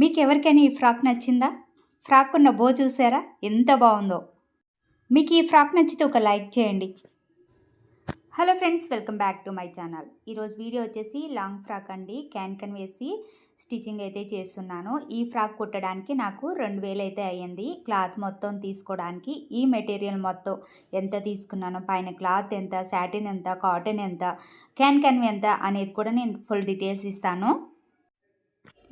మీకు ఎవరికైనా ఈ ఫ్రాక్ నచ్చిందా? ఫ్రాక్ ఉన్న బో చూసారా? ఎంత బాగుందో. మీకు ఈ ఫ్రాక్ నచ్చితే ఒక లైక్ చేయండి. Hello friends welcome back to my channel. ఈరోజు వీడియో వచ్చేసి లాంగ్ ఫ్రాక్ అండి. క్యాన్ వేసి స్టిచ్చింగ్ అయితే చేస్తున్నాను. ఈ ఫ్రాక్ కుట్టడానికి నాకు రెండు వేలు అయితే అయ్యింది. క్లాత్ మొత్తం తీసుకోవడానికి ఈ మెటీరియల్ మొత్తం ఎంత తీసుకున్నాను పైన క్లాత్ ఎంత శాటిన్ ఎంత కాటన్ ఎంత క్యాన్ ఎంత అనేది కూడా నేను ఫుల్ డీటెయిల్స్ ఇస్తాను.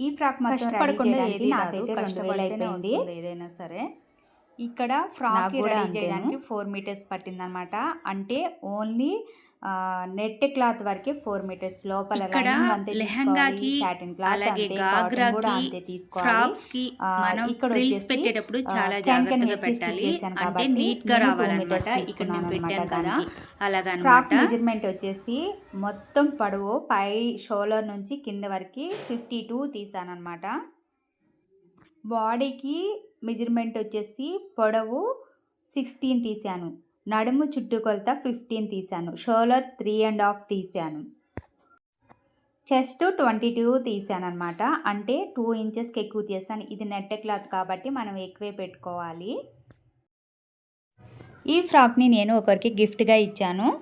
ఈ ఫ్రాక్ కష్టపడకుండా ఏది నాకైతే వస్తుంది ఏదైనా సరే. ఇక్కడ ఫ్రాక్ రెడీ. చేయడానికి ఫోర్ మీటర్స్ పట్టిందనమాట అంటే ఓన్లీ నెట్ క్లాత్ వరకే ఫోర్ మీటర్స్. లోపల లెహంగాకి, అలాగే గాగ్రాకి, ఫ్రాక్స్కి మనం ఫ్రిల్స్ పెట్టేటప్పుడు చాలా జాగ్రత్తగా పెట్టాలి. అంటే నీట్గా రావాలన్నమాట. ఇక్కడ నేను పెట్టాను కదా దానికి. ఫ్రాక్ అలాగనమాట మెజర్మెంట్ వచ్చేసి మొత్తం పొడవు పై షోల్డర్ నుంచి కింద వరకు ఫిఫ్టీ టూ తీసానమాట బాడీకి మెజర్మెంట్ వచ్చేసి పొడవు సిక్స్టీన్ తీశాను. నడుము చుట్టుకొలత ఫిఫ్టీన్ తీశాను. షోలర్ త్రీ అండ్ హాఫ్ తీశాను. చెస్ట్ ట్వంటీ టూ తీసాను అనమాట అంటే టూ ఇంచెస్కి ఎక్కువ తీసాను ఇది నెట్ క్లాత్ కాబట్టి మనం ఎక్కువే పెట్టుకోవాలి. ఈ ఫ్రాక్ని నేను ఒకరికి గిఫ్ట్గా ఇచ్చాను.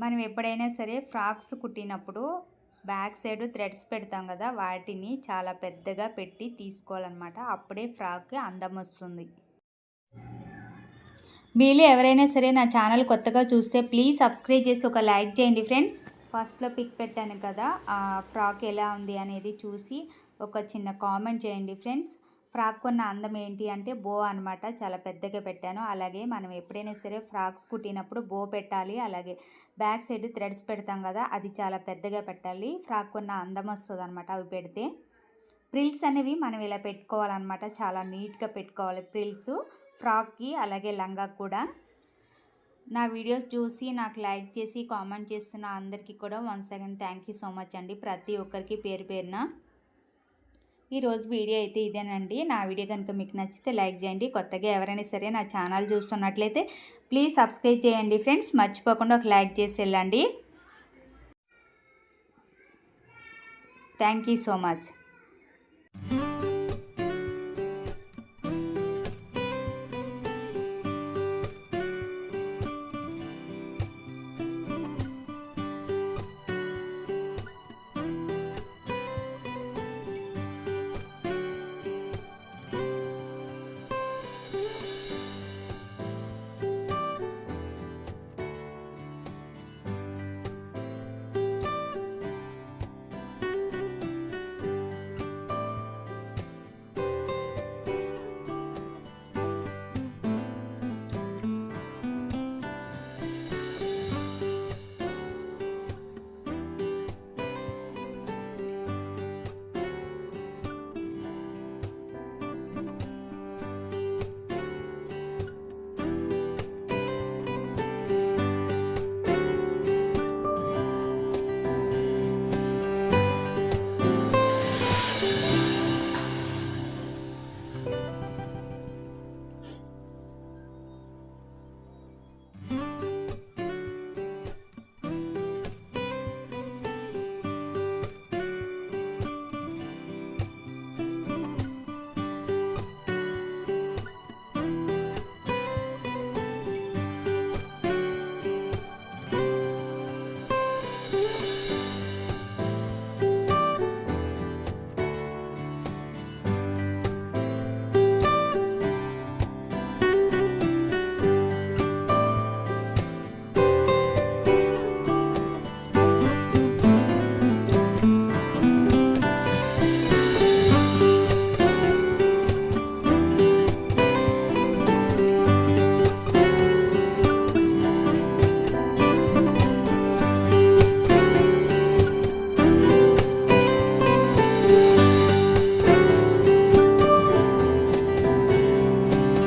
మనం ఎప్పుడైనా సరే ఫ్రాక్స్ కుట్టినప్పుడు బ్యాక్ సైడ్ థ్రెడ్స్ పెడతాం కదా వాటిని చాలా పెద్దగా పెట్టి తీసుకోవాలన్నమాట. అప్పుడే ఫ్రాక్కి అందం వస్తుంది. మీలో ఎవరైనా సరే నా ఛానల్ కొత్తగా చూస్తే ప్లీజ్ సబ్స్క్రైబ్ చేసి ఒక లైక్ చేయండి ఫ్రెండ్స్. ఫస్ట్లో పిక్ పెట్టాను కదా ఫ్రాక్ ఎలా ఉంది అనేది చూసి ఒక చిన్న కామెంట్ చేయండి ఫ్రెండ్స్. ఫ్రాక్ కొన్న అందం ఏంటి అంటే బో అనమాట చాలా పెద్దగా పెట్టాను. అలాగే మనం ఎప్పుడైనా సరే ఫ్రాక్స్ కుట్టినప్పుడు బో పెట్టాలి. అలాగే బ్యాక్ సైడ్ థ్రెడ్స్ పెడతాం కదా అది చాలా పెద్దగా పెట్టాలి. ఫ్రాక్ కొన్న అందం వస్తుంది అనమాట అవి పెడితే. ప్రిల్స్ అనేవి మనం ఇలా పెట్టుకోవాలన్నమాట. చాలా నీట్గా పెట్టుకోవాలి ప్రిల్స్ ఫ్రాక్కి అలాగే లంగాకి కూడా. నా వీడియోస్ చూసి నాకు లైక్ చేసి కామెంట్ చేస్తున్న అందరికీ కూడా one second thank you so much అండి. ప్రతి ఒక్కరికి పేరు పేరున. ఈరోజు వీడియో అయితే ఇదేనండి. నా వీడియో కనుక మీకు నచ్చితే లైక్ చేయండి. కొత్తగా ఎవరైనా సరే నా ఛానల్ చూస్తున్నట్లయితే ప్లీజ్ సబ్స్క్రైబ్ చేయండి ఫ్రెండ్స్. మర్చిపోకుండా ఒక లైక్ చేసి వెళ్ళండి. Thank you so much